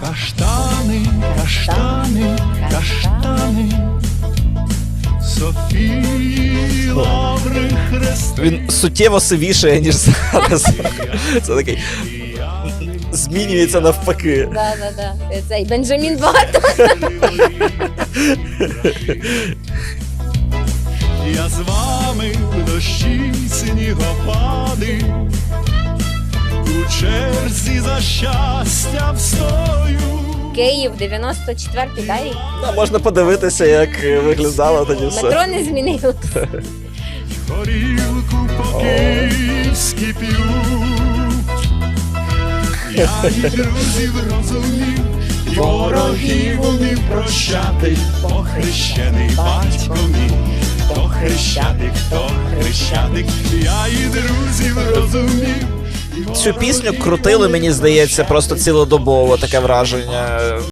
Каштани, каштани, каштани. Софії Лаври Хрест. Він суттєво сивіше, ніж зараз. Це такий. Змінюється навпаки. Да, да, да. Цей Бенджамін Баттон. Я з вами в дощі снігопади, за щастя встою. Київ, 94-й, да, рік? Ну, можна подивитися, як виглядало тоді все. Метро не змінилося. Горілку по-київськи п'ю. Я і друзів розумів, і ворогів умів прощати, хто хрещений батько мій, хто хрещатик, хто хрещатик, я і друзів розумів. Цю пісню крутили, мені здається, просто цілодобово таке враження.